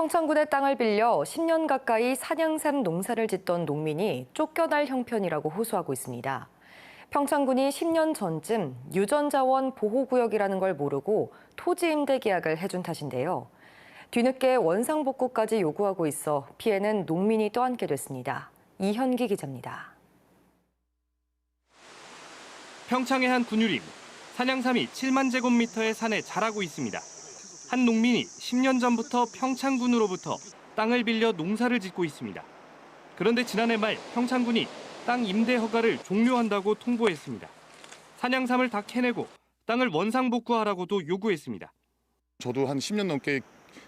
평창군의 땅을 빌려 10년 가까이 산양삼 농사를 짓던 농민이 쫓겨날 형편이라고 호소하고 있습니다. 평창군이 10년 전쯤 유전자원 보호구역이라는 걸 모르고 토지 임대 계약을 해준 탓인데요. 뒤늦게 원상복구까지 요구하고 있어 피해는 농민이 떠안게 됐습니다. 이현기 기자입니다. 평창의 한 분유림, 산양삼이 7만 제곱미터의 산에 자라고 있습니다. 한 농민이 10년 전부터 평창군으로부터 땅을 빌려 농사를 짓고 있습니다. 그런데 지난해 말 평창군이 땅 임대 허가를 종료한다고 통보했습니다. 산양삼을 다 캐내고 땅을 원상복구하라고도 요구했습니다. 저도 한 10년 넘게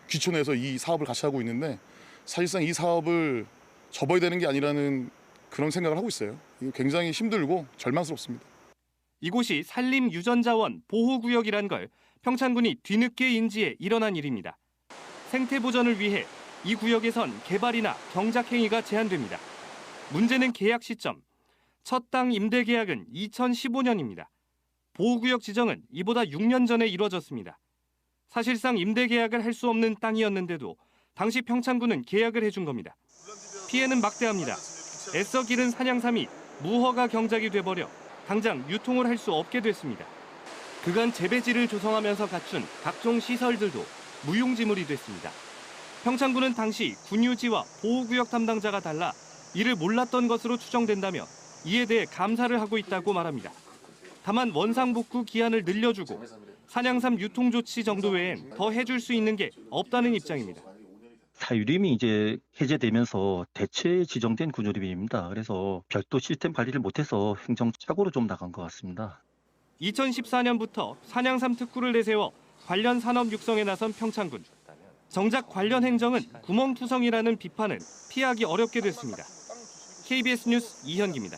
귀촌해서 이 사업을 같이 하고 있는데 사실상 이 사업을 접어야 되는 게 아니라는 그런 생각을 하고 있어요. 굉장히 힘들고 절망스럽습니다. 이곳이 산림 유전자원 보호구역이란 걸 평창군이 뒤늦게 인지해 일어난 일입니다. 생태 보전을 위해 이 구역에선 개발이나 경작 행위가 제한됩니다. 문제는 계약 시점. 첫 땅 임대 계약은 2015년입니다. 보호구역 지정은 이보다 6년 전에 이뤄졌습니다. 사실상 임대 계약을 할 수 없는 땅이었는데도 당시 평창군은 계약을 해준 겁니다. 피해는 막대합니다. 애써 기른 산양삼이 무허가 경작이 돼버려 당장 유통을 할 수 없게 됐습니다. 그간 재배지를 조성하면서 갖춘 각종 시설들도 무용지물이 됐습니다. 평창군은 당시 군유지와 보호구역 담당자가 달라 이를 몰랐던 것으로 추정된다며 이에 대해 감사를 하고 있다고 말합니다. 다만 원상복구 기한을 늘려주고 산양삼 유통 조치 정도 외엔 더 해줄 수 있는 게 없다는 입장입니다. 사유림이 이제 해제되면서 대체 지정된 군유림입니다. 그래서 별도 시스템 관리를 못해서 행정 착오로 좀 나간 것 같습니다. 2014년부터 산양삼 특구를 내세워 관련 산업 육성에 나선 평창군. 정작 관련 행정은 구멍투성이라는 비판은 피하기 어렵게 됐습니다. KBS 뉴스 이현기입니다.